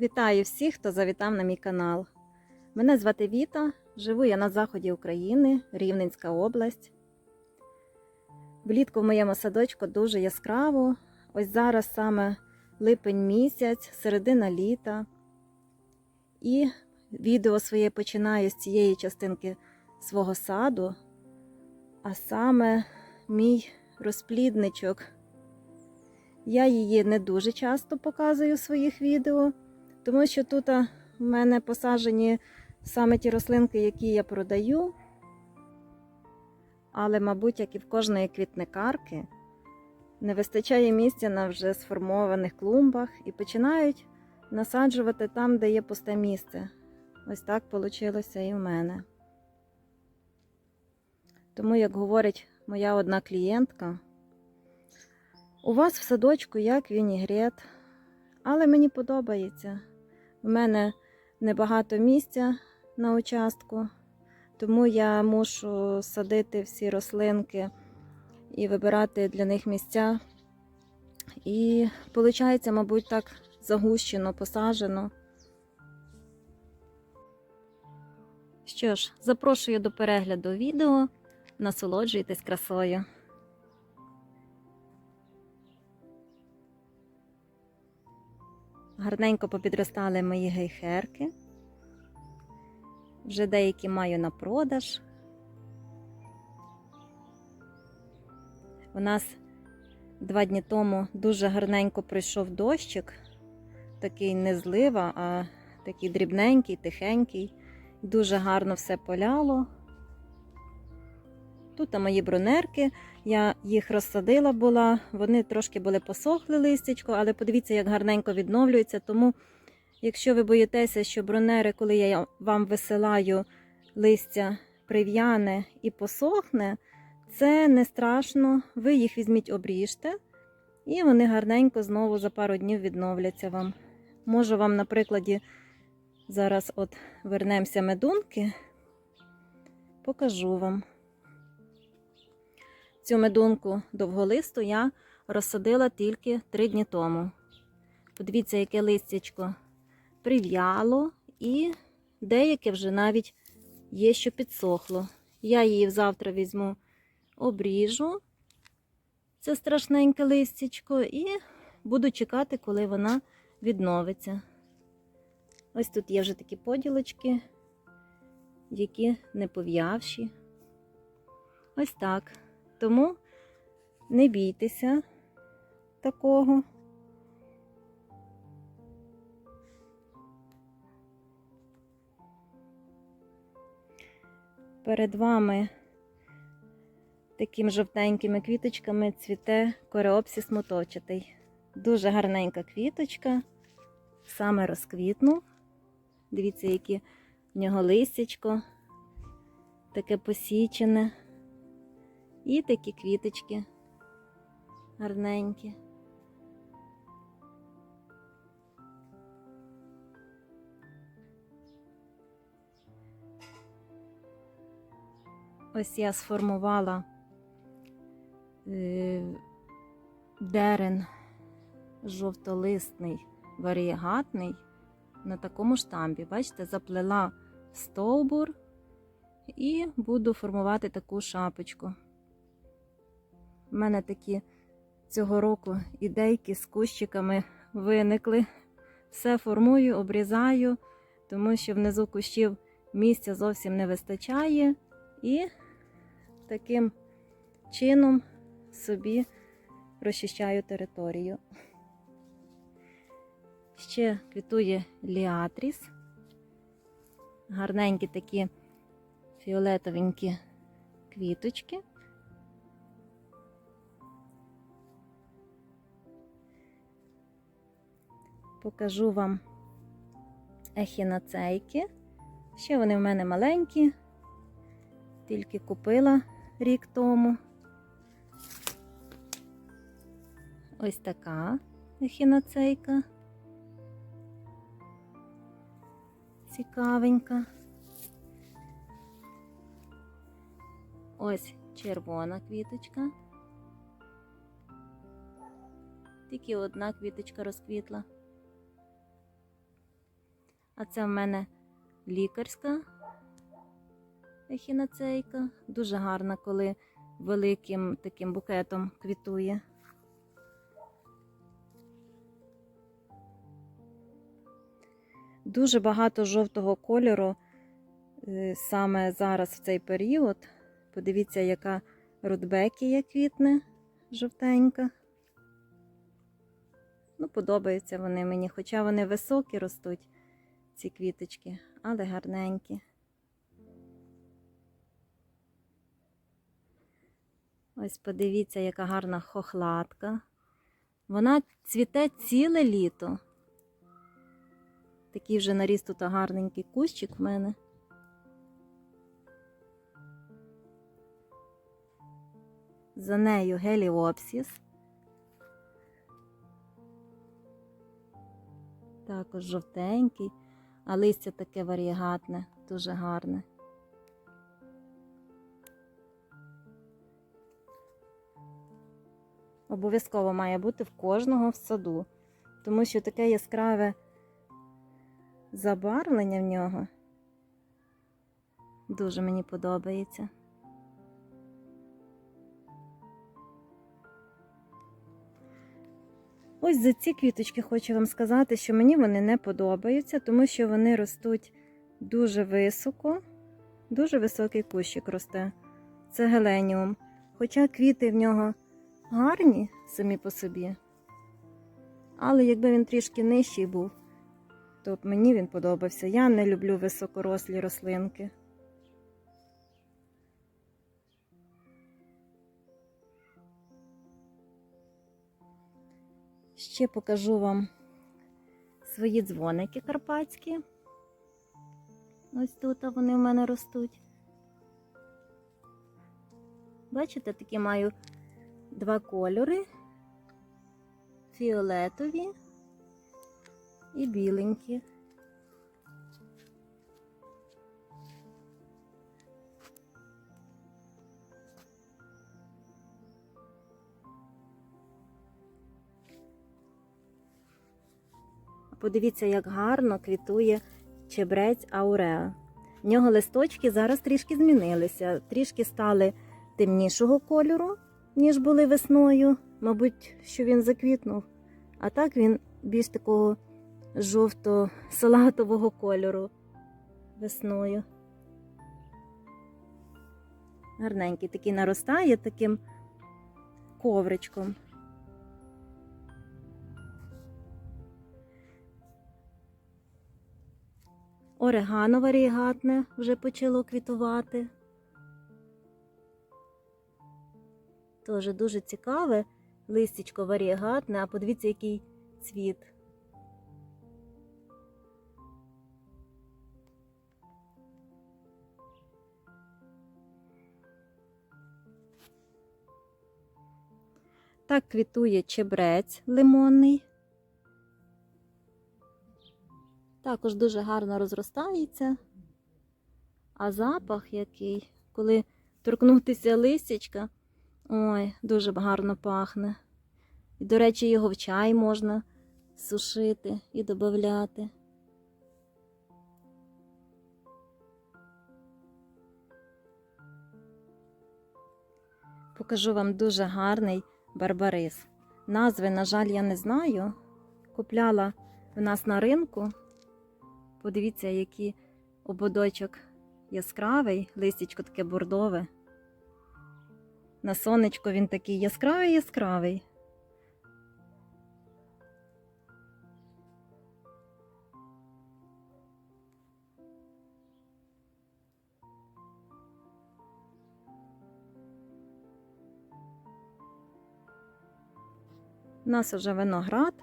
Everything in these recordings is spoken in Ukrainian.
Вітаю всіх, хто завітав на мій канал. Мене звати Віта, живу я на заході України, Рівненська область. Влітку в моєму садочку дуже яскраво. Ось зараз саме липень місяць, середина літа. І відео своє починаю з цієї частинки свого саду, а саме мій розплідничок. Я її не дуже часто показую в своїх відео, тому що тут в мене посаджені саме ті рослинки, які я продаю. Але, мабуть, як і в кожної квітникарки, не вистачає місця на вже сформованих клумбах і починають насаджувати там, де є пусте місце. Ось так вийшло і в мене. Тому, як говорить моя одна клієнтка, у вас в садочку як вінігрет, але мені подобається. У мене небагато місця на участку, тому я мушу садити всі рослинки і вибирати для них місця. І виходить, мабуть, так загущено, посаджено. Що ж, запрошую до перегляду відео. Насолоджуйтесь красою. Гарненько попідростали мої гейхерки. Вже деякі маю на продаж. У нас два дні тому дуже гарненько прийшов дощик, такий не злива, а такий дрібненький, тихенький. Дуже гарно все поляло. Тут мої бронерки, я їх розсадила була, вони трошки були посохли листячко, але подивіться, як гарненько відновлюються. Тому, якщо ви боїтеся, що бронери, коли я вам висилаю листя прив'яне і посохне, це не страшно. Ви їх візьміть, обріжте, і вони гарненько знову за пару днів відновляться вам. Можу вам, на прикладі, зараз от вернемося медунки, покажу вам. Цю медунку довголисту я розсадила тільки три дні тому. Подивіться, яке листячко прив'яло, і деяке вже навіть є, що підсохло. Я її завтра візьму, обріжу це страшненьке листячко, і буду чекати, коли вона відновиться. Ось тут є вже такі поділочки, які не пов'явші. Ось так. Тому не бійтеся такого. Перед вами такими жовтенькими квіточками цвіте кореопсіс моточатий. Дуже гарненька квіточка, саме розквітнув. Дивіться, які в нього листячко, таке посічене. І такі квіточки гарненькі. Ось я сформувала е, дерен жовтолисний, варієгатний на такому штамбі. Бачите, заплела стовбур і буду формувати таку шапочку. У мене такі цього року ідейки з кущиками виникли. Все формую, обрізаю, тому що внизу кущів місця зовсім не вистачає. І таким чином собі розчищаю територію. Ще квітує ліатріс. Гарненькі такі фіолетовенькі квіточки. Покажу вам ехінацейки. Ще вони в мене маленькі, тільки купила рік тому. Ось така ехінацейка. Цікавенька. Ось червона квіточка. Тільки одна квіточка розквітла. А це в мене лікарська ехінацейка. Дуже гарна, коли великим таким букетом квітує. Дуже багато жовтого кольору е, саме зараз в цей період. Подивіться, яка рудбекія квітне жовтенька. Ну, подобаються вони мені, хоча вони високі ростуть, ці квіточки, але гарненькі. Ось подивіться, яка гарна хохлатка. Вона цвіте ціле літо. Такий вже наріс тут гарненький кущик в мене. За нею геліопсіс. Також жовтенький, а листя таке варігатне, дуже гарне. Обов'язково має бути в кожного в саду, тому що таке яскраве забарвлення в нього дуже мені подобається. Ось за ці квіточки хочу вам сказати, що мені вони не подобаються, тому що вони ростуть дуже високо, дуже високий кущик росте. Це геленіум. Хоча квіти в нього гарні самі по собі. Але якби він трішки нижчий був, то б мені він подобався. Я не люблю високорослі рослинки. Ще покажу вам свої дзвоники карпатські. Ось тут вони в мене ростуть. Бачите, такі маю два кольори: фіолетові і біленькі. Подивіться, як гарно квітує чебрець ауреа. В нього листочки зараз трішки змінилися, трішки стали темнішого кольору, ніж були весною. Мабуть, що він заквітнув. А так він більш такого жовто-салатового кольору весною. Гарненький такий наростає таким ковричком. Орегано варігатне вже почало квітувати. Тоже дуже цікаве. Листячко варігатне, а подивіться, який цвіт. Так квітує чебрець лимонний. Також дуже гарно розростається. А запах який, коли торкнутися листячка, ой, дуже гарно пахне. І, до речі, його в чай можна сушити і додати. Покажу вам дуже гарний барбарис. Назви, на жаль, я не знаю. Купляла в нас на ринку. Подивіться, який ободочок яскравий, листячко таке бордове. На сонечко він такий яскравий яскравий. У нас уже виноград.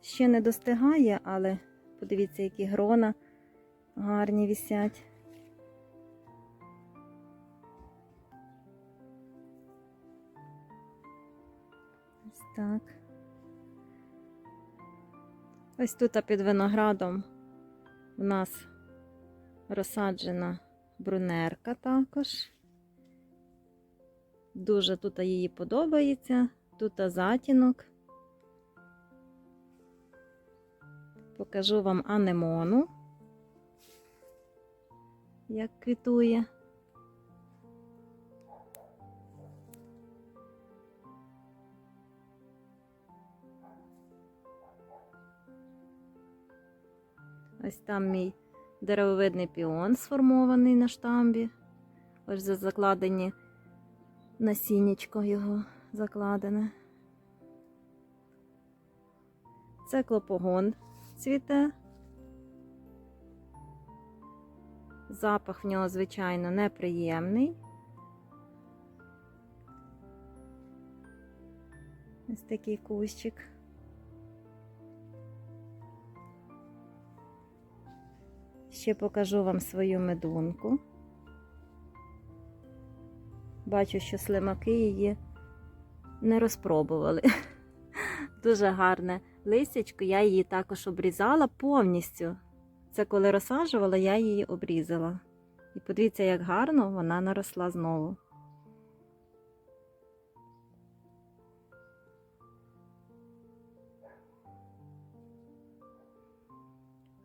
Ще не достигає, але подивіться, які грона гарні вісять. Ось так. Ось тут під виноградом в нас розсаджена брунерка також. Дуже тут її подобається, тут затінок. Покажу вам анемону, як квітує. Ось там мій деревовидний піон сформований на штамбі. Ось за закладені насіннячко його закладене. Це клопогон цвіте. Запах в нього, звичайно, неприємний. Ось такий кущик. Ще покажу вам свою медунку. Бачу, що слимаки її не розпробували. Дуже гарне листячко, я її також обрізала повністю. Це коли розсаджувала, я її обрізала. І подивіться, як гарно вона наросла знову.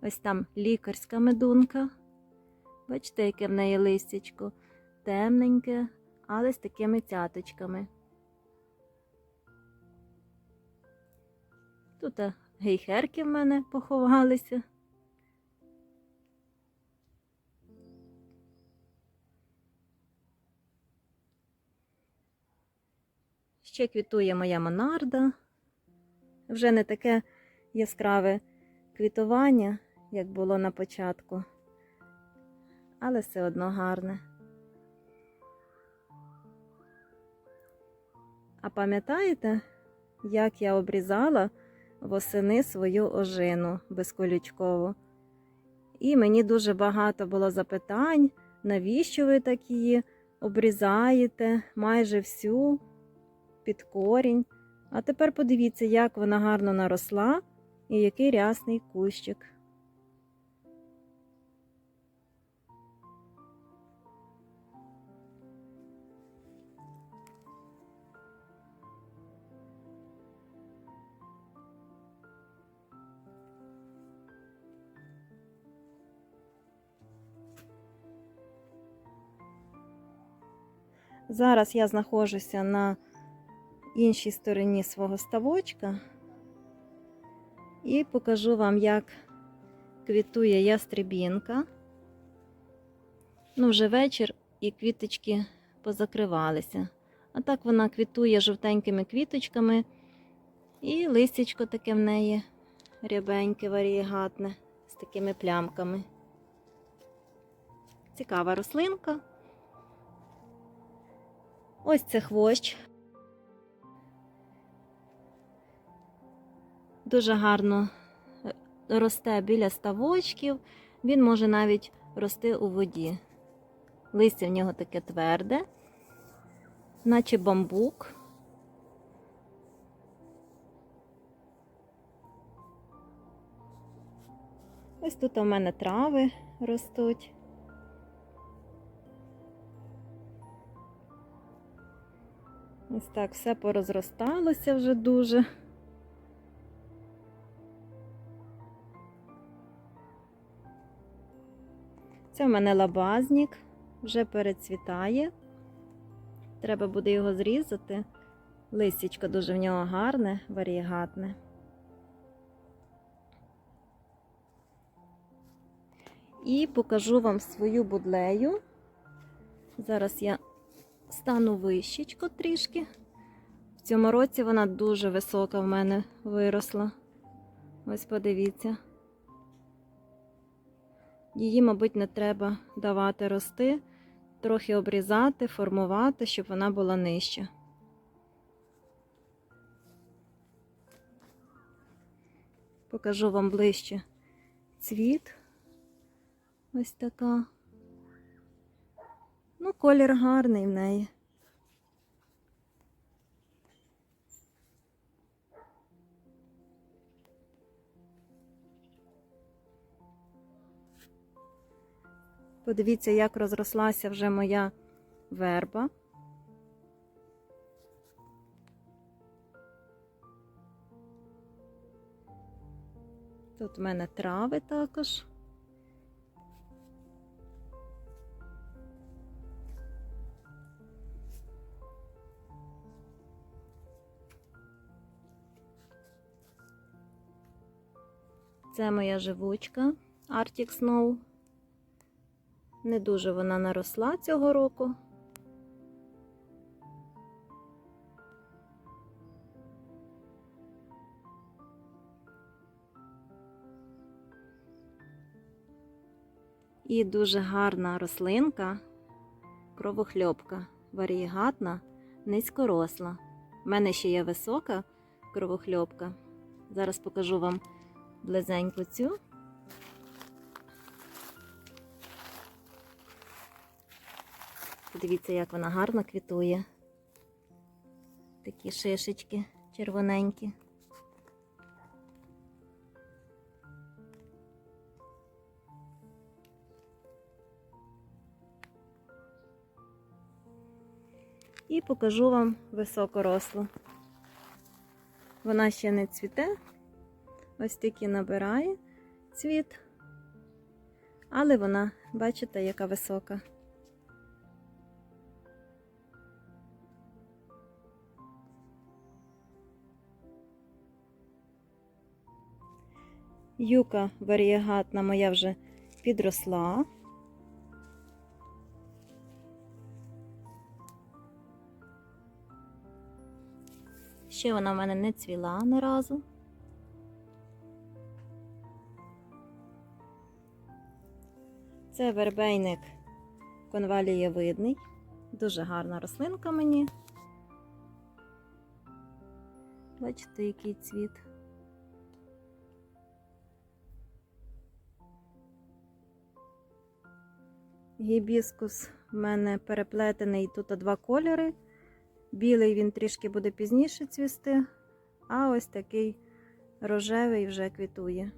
Ось там лікарська медунка. Бачите, яке в неї листячко. Темненьке, але з такими цяточками. Тут гейхерки в мене поховалися. Ще квітує моя монарда. Вже не таке яскраве квітування, як було на початку, але все одно гарне. А пам'ятаєте, як я обрізала восени свою ожину безколючкову? І мені дуже багато було запитань, навіщо ви так її обрізаєте майже всю під корінь. А тепер подивіться, як вона гарно наросла і який рясний кущик. Зараз я знаходжуся на іншій стороні свого ставочка і покажу вам, як квітує ястребінка. Ну, вже вечір і квіточки позакривалися. А так вона квітує жовтенькими квіточками, і листячко таке в неї рябеньке, варієгатне, з такими плямками. Цікава рослинка. Ось це хвощ. Дуже гарно е, росте біля ставочків, він може навіть рости у воді. Листя в нього таке тверде, наче бамбук. Ось тут у мене трави ростуть. Ось так все порозросталося вже дуже. Це в мене лабазнік, вже перецвітає. Треба буде його зрізати. Листячко дуже в нього гарне, варієгатне. І покажу вам свою будлею. Зараз я стану вищечко трішки. В цьому році вона дуже висока в мене виросла. Ось подивіться. Її, мабуть, не треба давати рости, трохи обрізати, формувати, щоб вона була нижча. Покажу вам ближче цвіт. Ось така. Ну, колір гарний в неї. Подивіться, як розрослася вже моя верба. Тут в мене трави також. Це моя живучка Arctic Snow. Не дуже вона наросла цього року. І дуже гарна рослинка, кровохльопка, варієгатна, низькоросла. У мене ще є висока кровохльопка. Зараз покажу вам близенько цю. Подивіться, як вона гарно квітує. Такі шишечки червоненькі. І покажу вам високорослу. Вона ще не цвіте, ось тільки набирає цвіт, але вона, бачите, яка висока. Юка варієгатна моя вже підросла. Ще вона в мене не цвіла ні разу. Це вербейник конвалієвидний. Дуже гарна рослинка мені. Бачите, який цвіт. Гібіскус в мене переплетений тут два кольори. Білий він трішки буде пізніше цвісти, а ось такий рожевий вже квітує.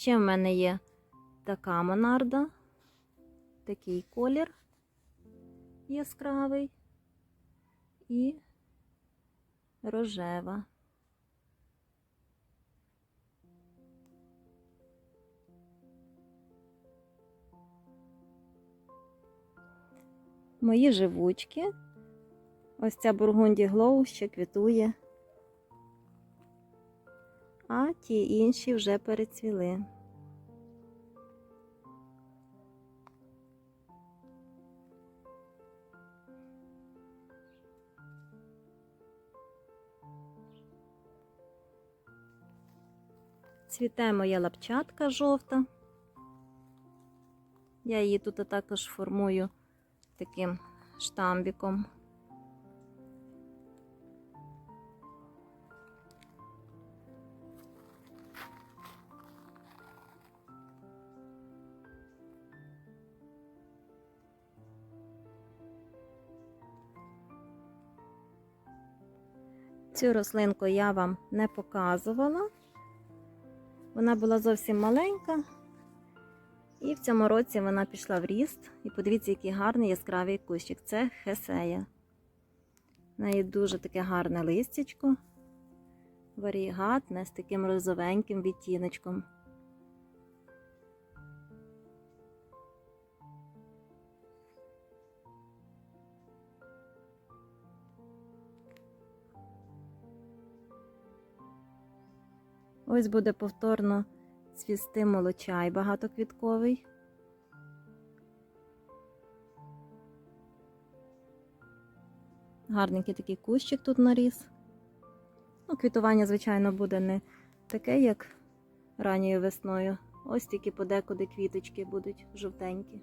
Ще в мене є така монарда, такий колір яскравий і рожева. Мої живучки. Ось ця бургунді глоу ще квітує, а ті інші вже перецвіли. Цвіте моя лапчатка жовта. Я її тут також формую таким штамбіком. Цю рослинку я вам не показувала. Вона була зовсім маленька, і в цьому році вона пішла в ріст. І подивіться, який гарний яскравий кущик. Це хесея. В неї дуже таке гарне листячко, варігатне з таким розовеньким відтіночком. Ось буде повторно цвісти молочай багатоквітковий. Гарненький такий кущик тут наріс. Ну, квітування, звичайно, буде не таке, як ранньою весною. Ось тільки подекуди квіточки будуть жовтенькі.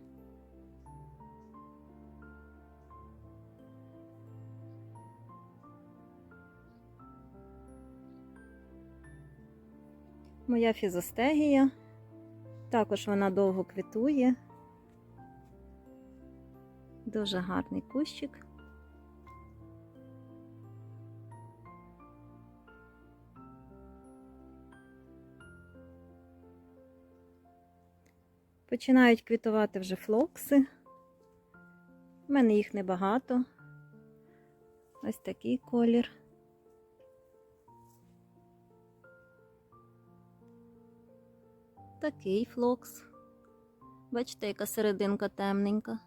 Моя фізостегія. Також вона довго квітує. Дуже гарний кущик. Починають квітувати вже флокси. У мене їх небагато. Ось такий колір. Такий флокс. Бачите, яка серединка темненька.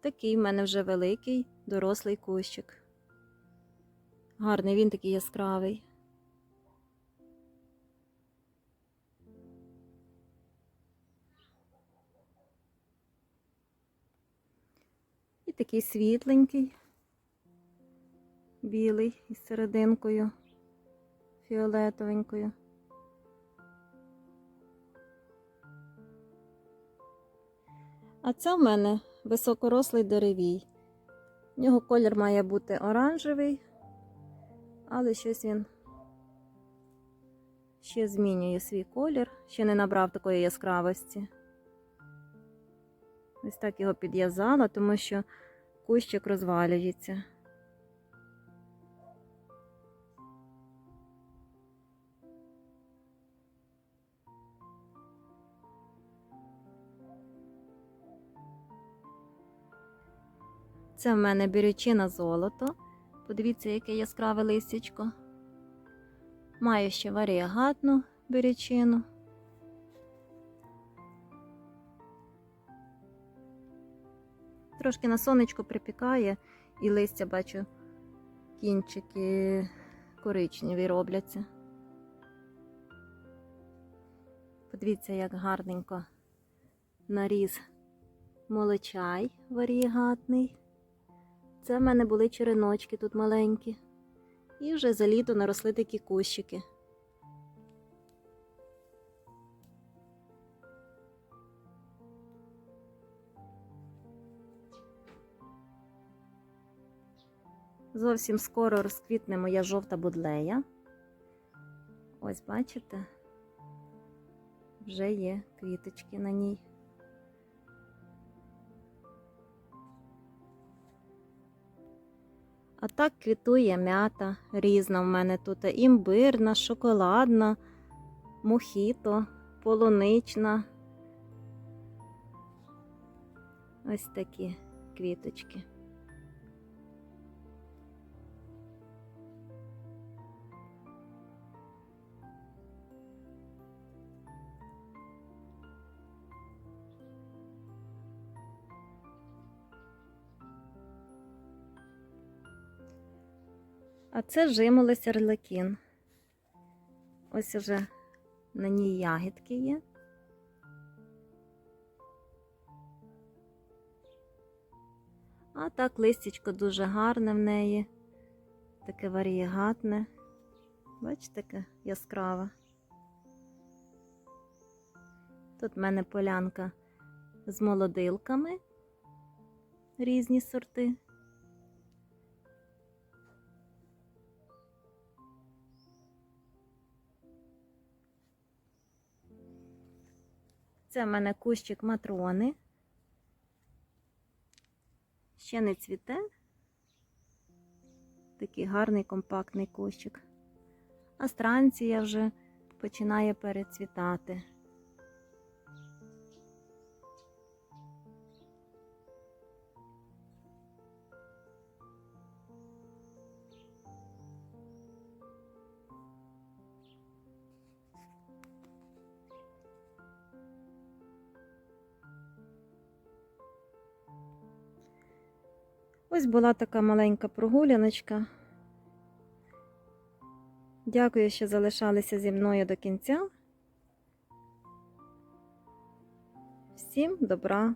Такий в мене вже великий, дорослий кущик. Гарний, він такий яскравий. І такий світленький, білий із серединкою, фіолетовенькою. А це в мене високорослий деревій. В нього колір має бути оранжевий, але щось він ще змінює свій колір, ще не набрав такої яскравості. Ось так його підв'язала, тому що кущик розвалюється. Це в мене бірючина золото. Подивіться, яке яскраве листячко. Маю ще варіагатну бірючину. Трошки на сонечко припікає, і листя бачу, кінчики коричневі робляться. Подивіться, як гарненько наріс молочай варієгатний. Це в мене були череночки тут маленькі. І вже за літо наросли такі кущики. Зовсім скоро розквітне моя жовта будлея. Ось бачите, вже є квіточки на ній. А так квітує м'ята різна в мене тут. Імбирна, шоколадна, мохіто, полунична. Ось такі квіточки. А це жимолость арлекін. Ось уже на ній ягідки є. А так листячко дуже гарне в неї, таке варієгатне. Бачите, таке яскраве. Тут в мене полянка з молодилками, різні сорти. Це в мене кущик матрони. Ще не цвіте. Такий гарний компактний кущик. А странція вже починає перецвітати. Ось була така маленька прогуляночка. Дякую, що залишалися зі мною до кінця. Всім добра!